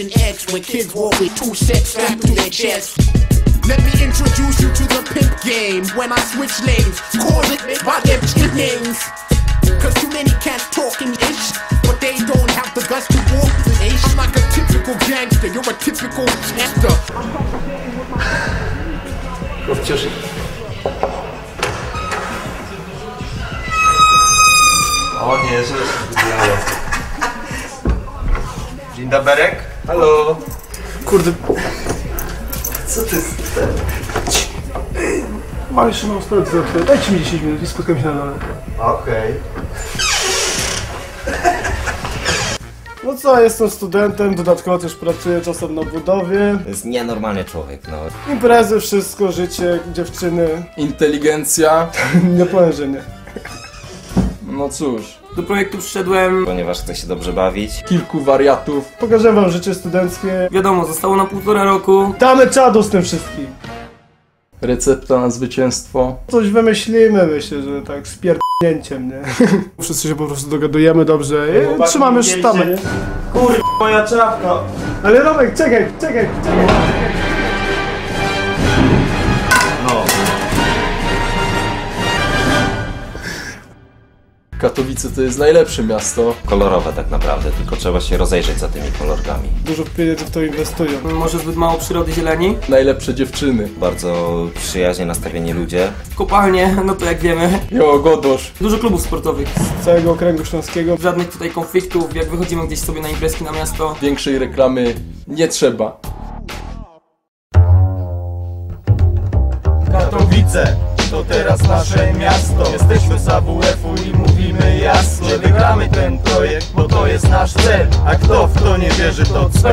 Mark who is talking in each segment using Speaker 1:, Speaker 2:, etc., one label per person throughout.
Speaker 1: Generation X when kids walk with two sets strapped to their chest. Let me introduce you to the pimp game. When I switch lanes, call it by their cheap names. Cause too many cats talking ish, but they don't have the guts to walk the ish. I'm like a typical gangster, you're a typical gangster.
Speaker 2: Chłopcioszy. O nie, że zbiało. Dzień doberek. Halo.
Speaker 3: Kurde,
Speaker 2: Co ty z
Speaker 3: mam jeszcze mam sprawę do załatwienia. Dajcie mi 10 minut i spotkamy się na dole.
Speaker 2: Okej.
Speaker 3: No co, jestem studentem, dodatkowo też pracuję czasem na budowie.
Speaker 4: To jest nienormalny człowiek, no.
Speaker 3: Imprezy, wszystko, życie, dziewczyny.
Speaker 5: Inteligencja.
Speaker 3: Nie powiem, że nie.
Speaker 5: No cóż,
Speaker 6: Do projektu przyszedłem,
Speaker 4: Ponieważ chce się dobrze bawić.
Speaker 5: kilku wariatów.
Speaker 3: Pokażę wam życie studenckie.
Speaker 6: wiadomo, zostało na półtora roku.
Speaker 3: Damy czadu z tym wszystkim.
Speaker 5: Recepta na zwycięstwo.
Speaker 3: Coś wymyślimy, myślę, że tak z pierdnięciem, nie? Wszyscy się po prostu dogadujemy dobrze i trzymamy sztamę?
Speaker 2: Kur... moja czapka.
Speaker 3: Ale Romek, czekaj, czekaj, czekaj.
Speaker 5: Katowice to jest najlepsze miasto.
Speaker 4: Kolorowe tak naprawdę, tylko trzeba się rozejrzeć za tymi kolorkami.
Speaker 3: Dużo pieniędzy w to inwestują.
Speaker 6: Może zbyt mało przyrody zieleni.
Speaker 5: Najlepsze dziewczyny.
Speaker 4: Bardzo przyjaźnie nastawieni ludzie.
Speaker 6: Kopalnie, no to jak wiemy.
Speaker 5: Jo, Godosz.
Speaker 6: Dużo klubów sportowych.
Speaker 3: Z całego okręgu śląskiego.
Speaker 6: Żadnych tutaj konfliktów, jak wychodzimy gdzieś sobie na imprezki na miasto.
Speaker 5: Większej reklamy nie trzeba.
Speaker 7: Katowice to teraz nasze miasto Jesteśmy z AWF-u i mówimy jasno Że wygramy ten projekt, bo to jest nasz cel A kto w to nie wierzy, to cwe...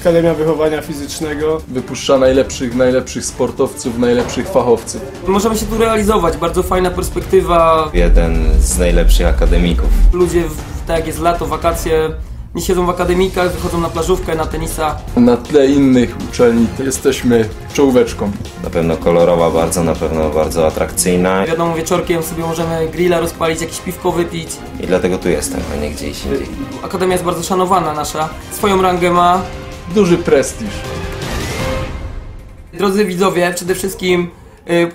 Speaker 3: Akademia Wychowania Fizycznego.
Speaker 5: Wypuszcza najlepszych, najlepszych sportowców, najlepszych fachowców.
Speaker 6: Możemy się tu realizować, bardzo fajna perspektywa.
Speaker 4: Jeden z najlepszych akademików.
Speaker 6: Ludzie, tak jak jest lato, wakacje, nie siedzą w akademikach, wychodzą na plażówkę, na tenisa.
Speaker 5: Na tle innych uczelni to jesteśmy czołóweczką.
Speaker 4: Na pewno kolorowa bardzo, na pewno bardzo atrakcyjna.
Speaker 6: Wiadomo, wieczorkiem sobie możemy grilla rozpalić, jakieś piwko wypić.
Speaker 4: I dlatego tu jestem, a nie gdzieś indziej.
Speaker 6: Akademia jest bardzo szanowana nasza. Swoją rangę ma.
Speaker 5: Duży prestiż.
Speaker 6: Drodzy widzowie, przede wszystkim yy.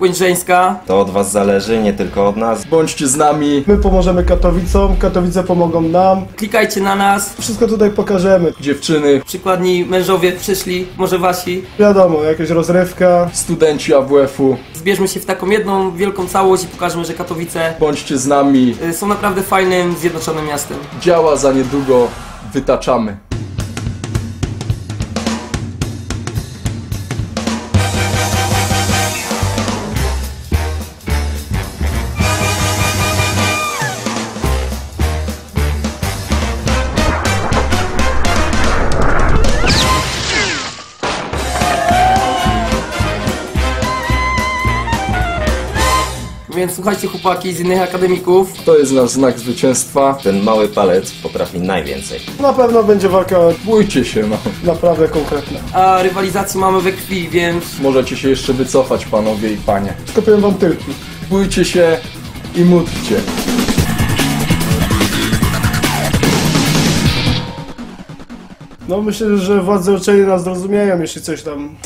Speaker 4: To od was zależy, nie tylko od nas.
Speaker 5: Bądźcie z nami.
Speaker 3: My pomożemy Katowicom, Katowice pomogą nam.
Speaker 6: Klikajcie na nas.
Speaker 3: Wszystko tutaj pokażemy.
Speaker 5: Dziewczyny,
Speaker 6: Przykładni mężowie przyszli, może wasi.
Speaker 3: Wiadomo, jakaś rozrywka.
Speaker 5: studenci AWF-u.
Speaker 6: Zbierzmy się w taką jedną wielką całość i pokażmy, że Katowice
Speaker 5: Bądźcie z nami.
Speaker 6: y, są naprawdę fajnym, zjednoczonym miastem.
Speaker 5: Działa za niedługo. Wytaczamy.
Speaker 6: Więc słuchajcie chłopaki z innych akademików.
Speaker 5: To jest nasz znak zwycięstwa.
Speaker 4: Ten mały palec potrafi najwięcej.
Speaker 3: Na pewno będzie walka
Speaker 5: Bójcie się, no.
Speaker 3: naprawdę konkretna.
Speaker 6: A rywalizacji mamy we krwi, więc
Speaker 5: Możecie się jeszcze wycofać, panowie i panie.
Speaker 3: Skopiłem wam tylki.
Speaker 5: Bójcie się i módlcie.
Speaker 3: No myślę, że władze uczelni nas zrozumieją, jeśli coś tam